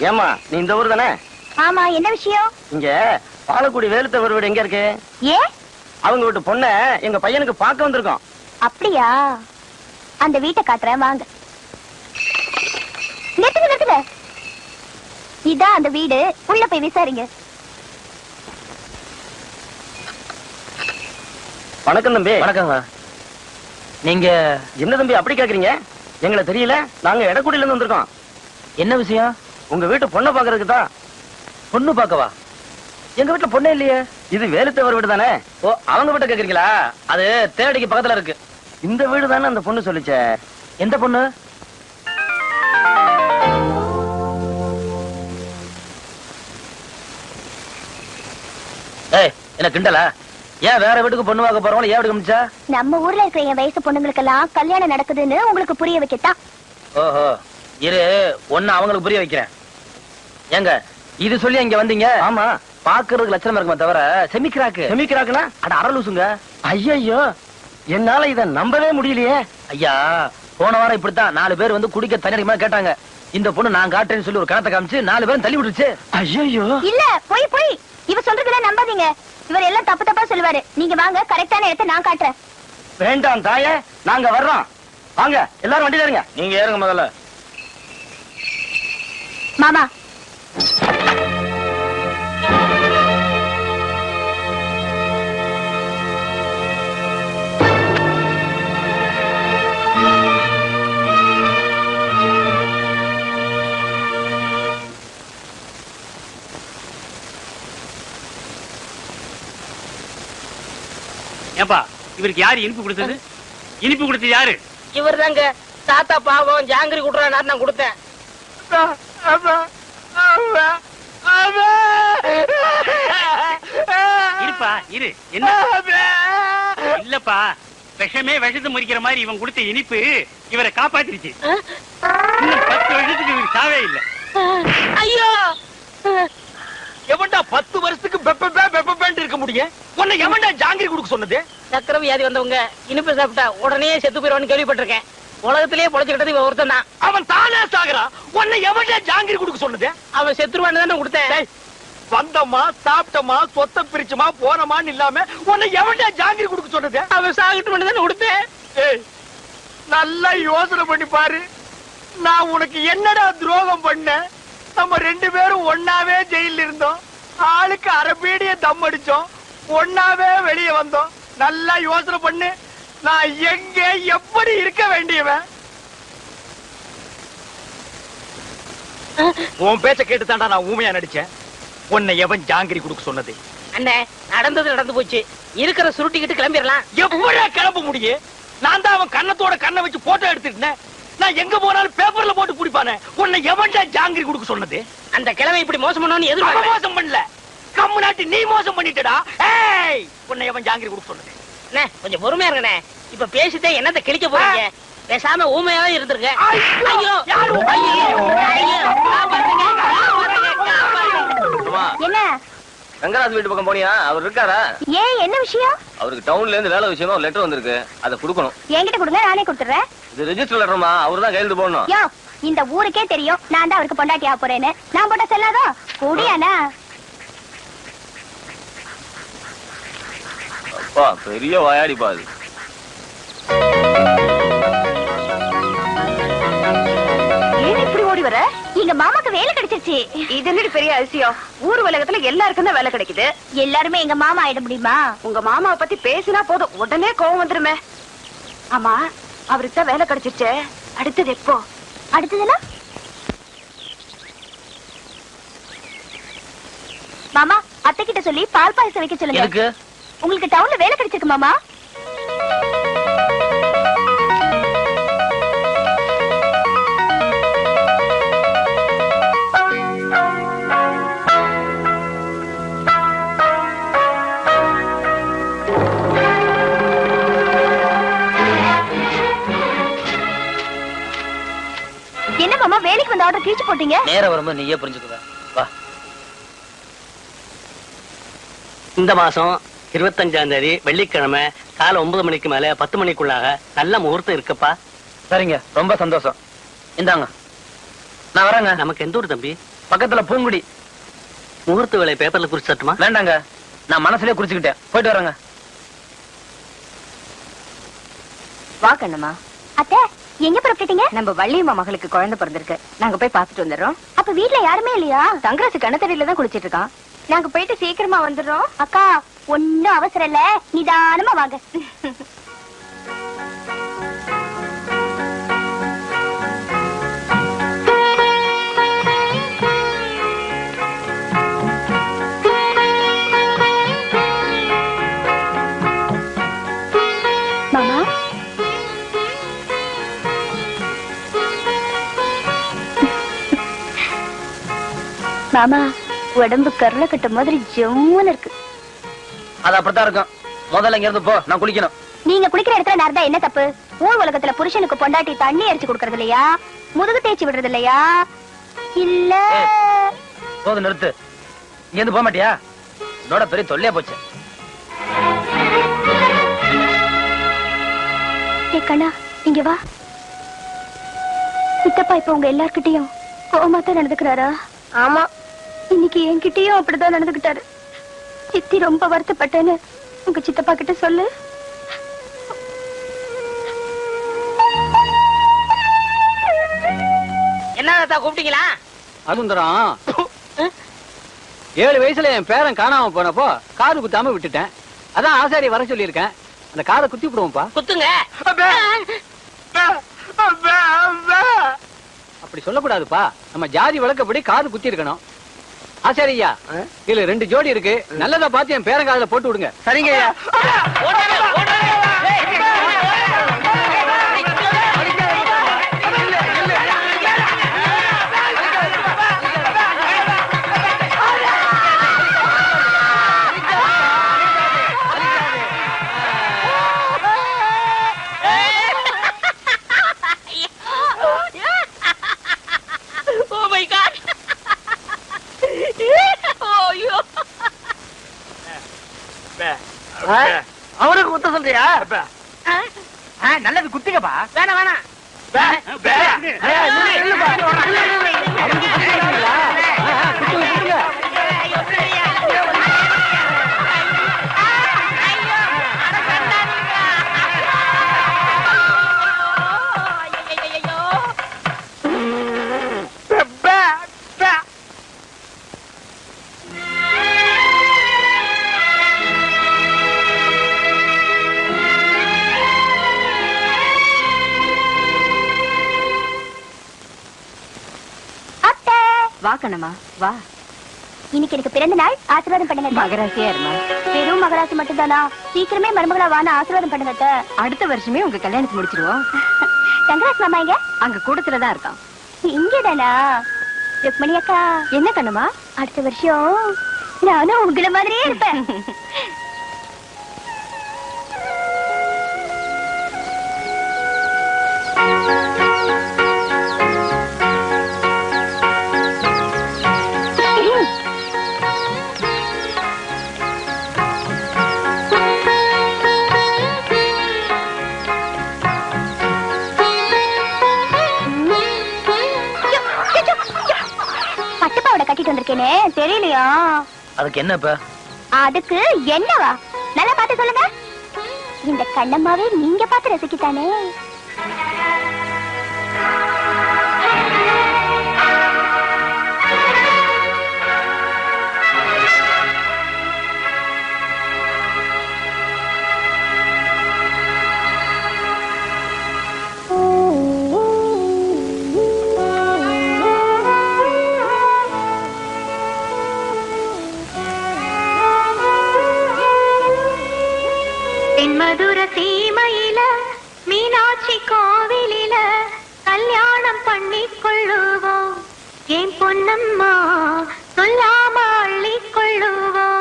ஏமா நீ இந்த ஊர் தானே? ஆமா என்ன விஷயம்? இங்க பாலக்குடி வேலுத்தவர் வீடு எங்க இருக்கு? ஏ? அவங்க வீட்டு பொண்ண எங்க பையனுக்கு பார்க்க வந்திருக்கோம். அப்படியா? அந்த வீட்டை காட்டுறேன் வாங்க. நிறுத்துங்க நிறுத்துங்க. இதான் அந்த வீடு. உள்ள போய் விசாரிங்க. வணக்கம் தம்பி. வணக்கங்க. நீங்க என்ன தம்பி அப்படி கேக்குறீங்க? எங்களை தெரியல. நாங்க எடக்குடியில இருந்து வந்திருக்கோம். என்ன விஷயம்? உங்க வீட்டு பொண்ணை பாக்குறதுக்கு தான். பொண்ணு பார்க்கவா? எங்க வீட்டுல பொண்ணே இல்லையே. இது வேலுத்தவர் வீடு தானே ஓ அவங்க வீட்டை கேக்குறீங்களா? அது தேவடிக்கு பக்கத்துல இருக்கு. இந்த வீடு தானே அந்த பொண்ணு சொல்லிச்சே. எந்த பொண்ணு? ஏய் என்ன கிண்டலா? ஏன் வேற வீட்டுக்கு பொண்ணு பார்க்க போறவங்க ஏன் வீட்டுக்கு அனுப்பிச்சா நம்ம ஊர்ல இருக்கிற என் வயசு பொண்ணுங்களுக்கெல்லாம் கல்யாணம் நடக்குதுன்னு உங்களுக்கு புரிய வைக்கத்தான் ஓஹோ இரு ஒண்ணு அவங்களுக்கு புரிய வைக்கிறேன். ஏங்க இது சொல்லி இங்க வந்தீங்க? ஆமா. பாக்குறதுக்கு லட்சணம் இருக்குமே தவிர செமிக்கிறாக்கு. செமிக்கிறாங்களா அட அரலூசுங்க ஐயோ என்னால இத நம்பவே முடியலையே. ஐயா போன வாரம் இப்படித்தான் நாலு பேர் வந்து குடிக்க அடிக்கமா கேட்டாங்க. இந்த பொண்ணு நான் காட்டுறேன்னு சொல்லி ஒரு கணத்தை காமிச்சு நாலு பேரும் தள்ளி விட்டுருச்சு. ஐயோ இல்ல போய் போய். இவ சொல்றதுல நம்பாதீங்க. இவர் எல்லாம் தப்பு தப்பா சொல்லுவாரு. நீங்க வாங்க கரெக்டான இடத்தை நான் காட்டுறேன். வேண்டாம் தாயே நாங்க வர்றோம். வாங்க எல்லாரும் வண்டியில இருங்க. நீங்க ஏறுங்க முதல்ல. மாமா ஏப்பா இவருக்கு யாரு இனிப்பு கொடுத்தது? இனிப்பு கொடுத்தது யாரு? இவர் தாங்க தாத்தா பாவம் ஜாங்கிரி குடுறாரு நான் கொடுத்தேன். இருப்பா இரு. என்ன? இல்லப்பா. விஷமே விஷத்தை முறிக்கிற மாதிரி இவன் கொடுத்த இனிப்பு இவரை காப்பாத்திருச்சு. இன்னும் பத்து வருஷத்துக்கு இவருக்கு சாவே இல்ல. ஐயோ! எவன்டா பத்து வருஷத்துக்கு பெப்ப பெப்ப இருக்க முடியும்? உன்னை எவன்டா ஜாங்கிரி கொடுக்க சொன்னது? சக்கரை வியாதி வந்தவங்க இனிப்பு சாப்பிட்டா உடனே செத்து போயிடுவான்னு கேள்விப்பட்டிருக்கேன். உலகத்திலேயே பொழைச்சுக்கிட்டது இவன் ஒருத்தன் தான். அவன் தானே சாகுறான் உன்னை எவன்டா ஜாங்கிரி கொடுக்க சொன்னது? அவன் செத்துருவான்னு தானே கொடுத்தேன். வந்தோமா சாப்பிட்டோமா சொத்தை பிரிச்சுமா போனோமான்னு இல்லாம உன்னை எவன்டா ஜாங்கிரி கொடுக்க சொன்னது? அவன் சாகிட்டு தானே கொடுத்தேன். நல்லா யோசனை பண்ணி பாரு. நான் உனக்கு என்னடா துரோகம் பண்ணேன்? நம்ம ரெண்டு பேரும் ஒண்ணாவே ஜெயில இருந்தோம். ஆளுக்கு அரபீடிய தம் அடிச்சோம். ஒண்ணாவே வெளியே வந்தோம். நல்லா யோசனை பண்ணு. நான் எங்க எப்படி இருக்க வேண்டியவன்? உன் பேச்ச கேட்டு தாண்டா நான் ஊமையா நடிச்சேன். உன்னை எவன் ஜாங்கிரி கொடுக்க சொன்னது? அண்ணே நடந்தது நடந்து போச்சு. இருக்கிற சுருட்டிக்கிட்டு கிளம்பிடலாம். எப்படியா கிளம்ப முடியும்? நான் தான் அவன் கண்ணத்தோட கண்ணை வச்சு போட்டோ எடுத்துட்டேன் நான் எங்க போனாலும் பேப்பர்ல போட்டு குடிப்பானே? உன்னை எவன்டா ஜாங்கிரி கொடுக்க சொன்னது? அந்த கிழமை இப்படி மோசம் பண்ணணும்னு அவன் எதிர்பார்க்கல. மோசம் பண்ணல. கம்மு நாட்டி நீ மோசம் பண்ணிட்டடா. ஏய் உன்னை எவன் ஜாங்கிரி கொடுக்க சொன்னது? அண்ணே கொஞ்சம் பொறுமையா இருக்கண்ணே இப்ப பேசிட்டே என்னத்தை கிழிக்க போறீங்க? பேசாம ஊமையாவே இருந்திருக்க ஐயோ, ஐயோ. யாரு. என்ன? ரங்கராஜ் வீட்டு பக்கம் போனியா? அவர் இருக்காரா? ஏன்? என்ன விஷயம்? அவருக்கு டவுன்ல இருந்து வேலை விஷயமா ஒரு லெட்டர் வந்திருக்கு. அதை கொடுக்கணும். என்கிட்ட கொடுங்க நானே கொடுத்துறேன் இது ரெஜிஸ்டர் லெட்டர்மா அவர் தான் கையெழுத்து போடணும். யோ இந்த ஊருக்கே தெரியும். நான் தான் அவருக்கு பொண்டாட்டி ஆக போறேன்னு. நான் போட்ட செல்லாதோ? கூடியானா அப்பா பெரிய வாயாடி பாது கிடைச்சிருச்சு இது என்னடி பெரிய அதிசயம்? ஊர் உலகத்துல எல்லாருக்கும் தான் வேலை கிடைக்குது. எல்லாருமே எங்க மாமா ஆயிட முடியுமா? உங்க மாமாவை பத்தி பேசினா போதும். உடனே கோவம் வந்துருமே. ஆமா அவருக்கு தான் வேலை கிடைச்சிருச்சே. அடுத்தது எப்போ? அடுத்ததுன்னா மாமா அத்தை கிட்ட சொல்லி பால் பாயசம் வைக்க சொல்லுங்க. உங்களுக்கு டவுன்ல வேலை கிடைச்சிருக்கு மாமா. ஆர்டர் கீழ்ச்சி போட்டீங்க? நேரம் வரும்போது நீயே புரிஞ்சுக்குவ வா. இந்த மாசம் இருபத்தஞ்சாம் தேதி வெள்ளிக்கிழமை காலை ஒன்பது மணிக்கு மேல பத்து மணிக்குள்ளாக நல்ல முகூர்த்தம் இருக்குப்பா. சரிங்க. ரொம்ப சந்தோஷம். இந்தாங்க. நான் வரேங்க. நமக்கு எந்த ஊர் தம்பி? பக்கத்துல பூங்குடி. முகூர்த்த வேலை பேப்பர்ல குறிச்சிட்டுமா வேண்டாங்க. நான் மனசுலயே குறிச்சுக்கிட்டேன். போயிட்டு வரேங்க. வா கண்ணம்மா. அத்தை. எங்க புறப்பட்டுட்டீங்க? நம்ம வள்ளியம்மா மகளுக்கு குழந்தை பிறந்திருக்கு. நாங்க போய் பார்த்துட்டு வந்துடுறோம். அப்ப வீட்ல யாருமே இல்லையா? தங்கராசு கணத்தடியில தான் குளிச்சிட்டு இருக்கான் நாங்க போயிட்டு சீக்கிரமா வந்துடுறோம். அக்கா ஒன்னும் அவசரம் இல்ல. நிதானமா வாங்க. மாமா உடம்பு கருளை கட்ட மாதிரி ஜம்முன்னு இருக்கு. அது அப்படித்தான் இருக்கும். முதல்ல இங்க இருந்து போ நான் குளிக்கணும். நீங்க குளிக்கிற இடத்துல நடந்தா என்ன தப்பு? ஊர் உலகத்துல புருஷனுக்கு பொண்டாட்டி தண்ணி அரிச்சு கொடுக்கறது இல்லையா? முதுகு தேய்ச்சி விடுறது இல்லையா? இல்ல. போதும் நிறுத்து. இங்க இருந்து போக மாட்டியா? என்னோட பெரிய தொல்லையா போச்சு. கண்ணா இங்க வா. சித்தப்பா இப்ப உங்க எல்லார்கிட்டயும் கோவமா தான் நடந்துக்கிறாரா? ஆமா. இன்னைக்கு என்கிட்டயும் அப்படிதான் நடந்துக்கிட்டாரு சித்தி ரொம்ப வருத்தப்பட்டேன்னு உங்க சித்தப்பா கிட்ட சொல்லு. என்ன கூப்பிட்டீங்களா? அருந்தரம் ஏழு வயசுல என் பேரன் காணாம போனப்போ காது குத்தாம விட்டுட்டேன். அதான் ஆசாரி வர சொல்லியிருக்கேன். அந்த காதை குத்தி விடுவோம்ப்பா. குத்துங்க. அப்படி சொல்லக்கூடாதுப்பா. நம்ம ஜாதி வழக்கப்படி காது குத்தி இருக்கணும் ஆசாரி ஐயா இதுல ரெண்டு ஜோடி இருக்கு. நல்லதா பார்த்து என் பேரன் காதுல போட்டு விடுங்க. சரிங்க அவனுக்கு குத்த சொல்றியா? நல்லது குத்துங்கப்பா வேணாம் வேணாம். கண்ணம்மா வா. இன்னைக்கு எனக்கு பிறந்த நாள் ஆசீர்வாதம் பண்ணுங்க மகராசியா இருமா? வெறும் மகராசி மட்டும்தானா? சீக்கிரமே மருமகளா வான ஆசீர்வாதம் பண்ணுங்க. அடுத்த வருஷமே உங்க கல்யாணத்தை முடிச்சிருவோம். தங்கராஜ் மாமா எங்க? அங்க கூடத்துல தான் இருக்கான். இங்கதானா ருக்மணி அக்கா. என்ன கண்ணம்மா அடுத்த வருஷம் நானும் உங்களை மாதிரியே இருப்பேன். பட்டுப்பாவோட கட்டிட்டு வந்திருக்கேனே தெரியலையா? அதுக்கு என்ன இப்ப? அதுக்கு என்னவா? நல்லா பார்த்து சொல்லுங்க. இந்த கண்ணம்மாவே நீங்க பார்த்து ரசிக்கத்தானே? தென்மதுர தீமையில மீனாட்சி கோவிலில கல்யாணம் பண்ணி கொள்ளுவோம். என் பொன்னம்மா சொல்லாம அள்ளி கொள்ளுவோம்.